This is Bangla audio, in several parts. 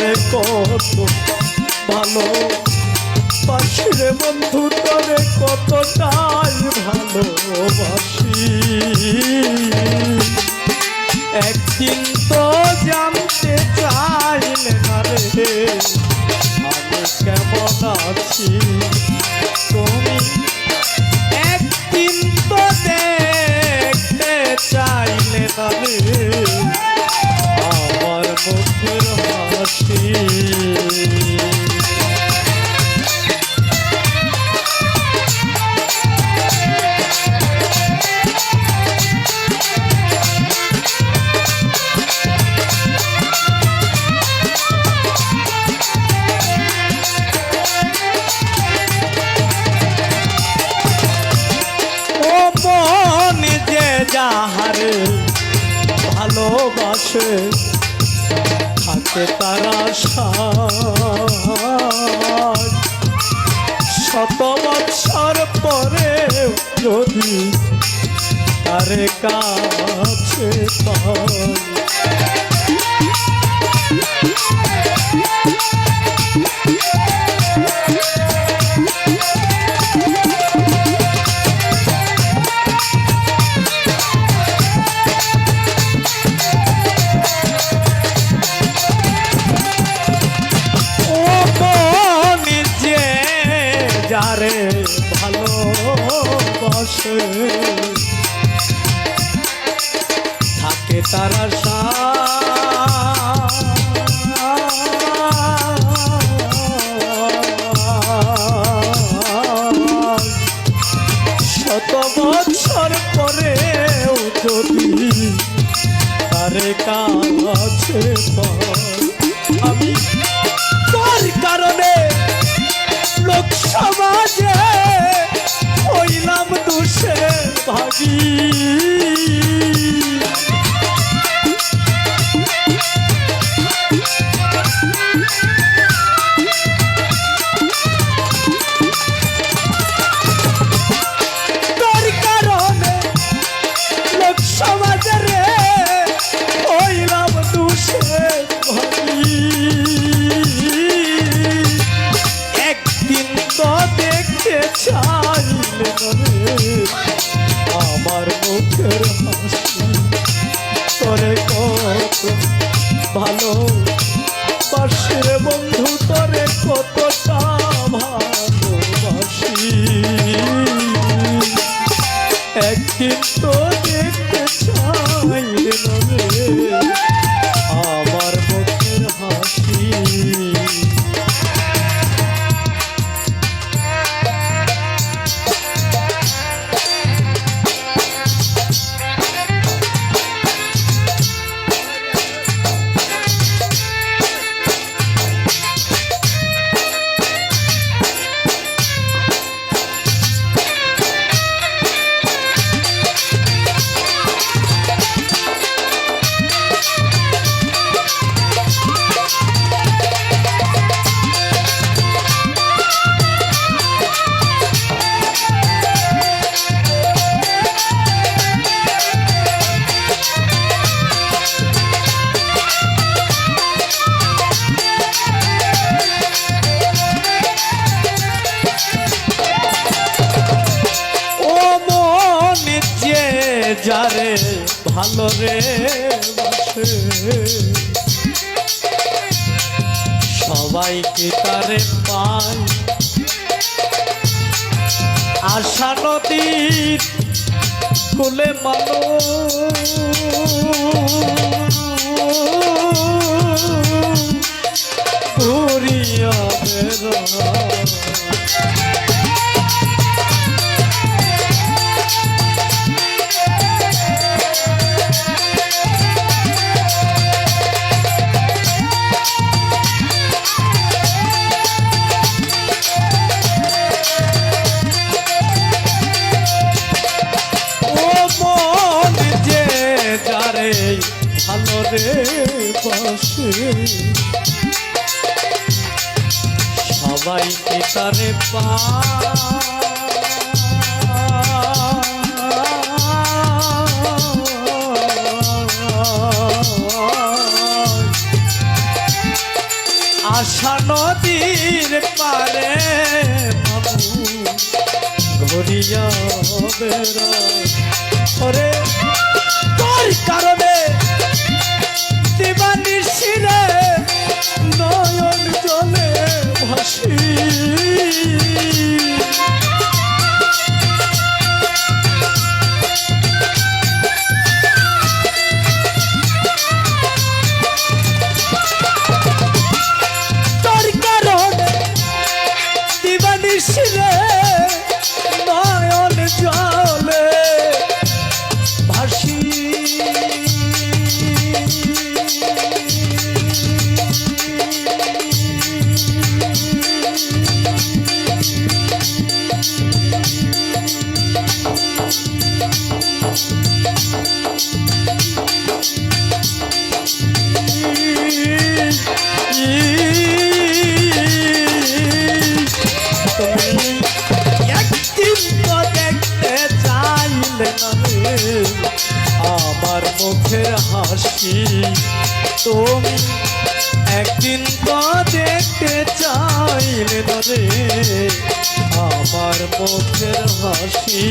তরে কত ভালো। পাশিরে বন্ধু, তরে কতটাই ভালোবাসি। একদিন তো জানতে চাইলে না রে, আমি কেমন আছি? তুমি একদিন তো দেখতে চাইলে না রে। যাহারে ভালোবাসে থাকে তারা। শত বৎসর পরে যদি তারে কাছে পায় তারা সাজ। তোরে কত ভালো পাশের বন্ধু তরে কতটা ভালোবাসি একদিন যারে ভালো রে বাসে। সবাইকে তারে পায়? আশা নদীর কুলে মানুষ ঘুরিয়া বেড়ায় পাশে। সবাইকে তারে পা। আশা নদীর পারে বাবু ঘুরিয়া বেড়া ওরে মুখের হাসি। তুমি একদিন তো দেখতে চাইলে রে আমার মুখের হাসি।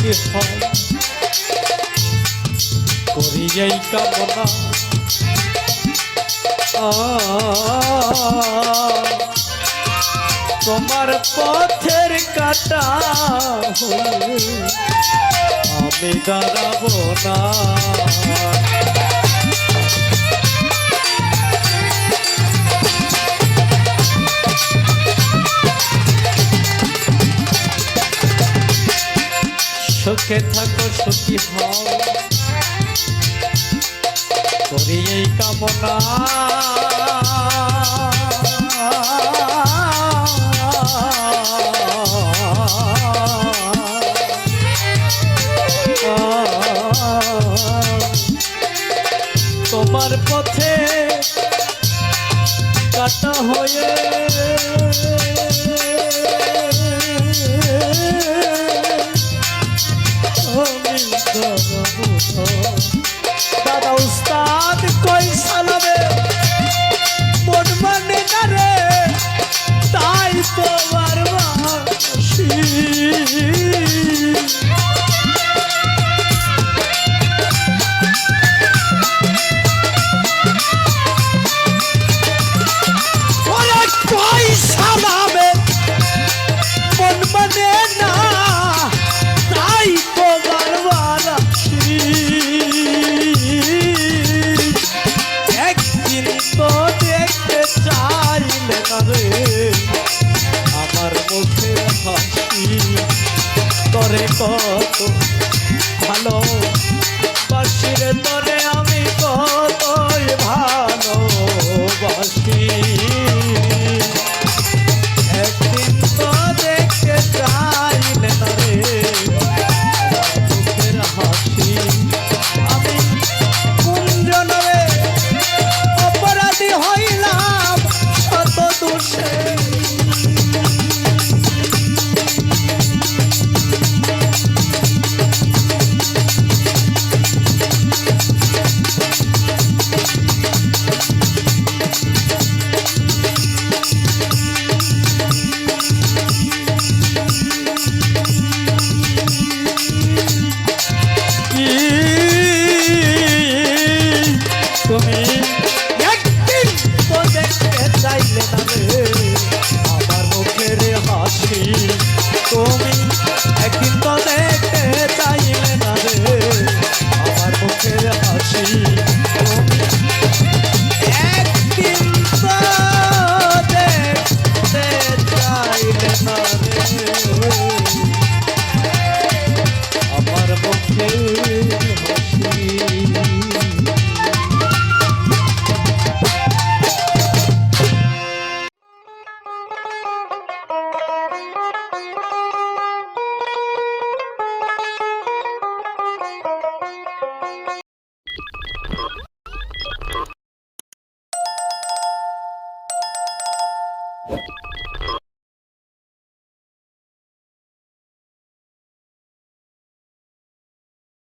কি হয়। করি যাই কামনা। তোমার পথের কাটা আমি দাঁড়াবো না। সুখে থাকো সুখী হও। করি এই কামনা। তোমার পথে কাটা হয়ে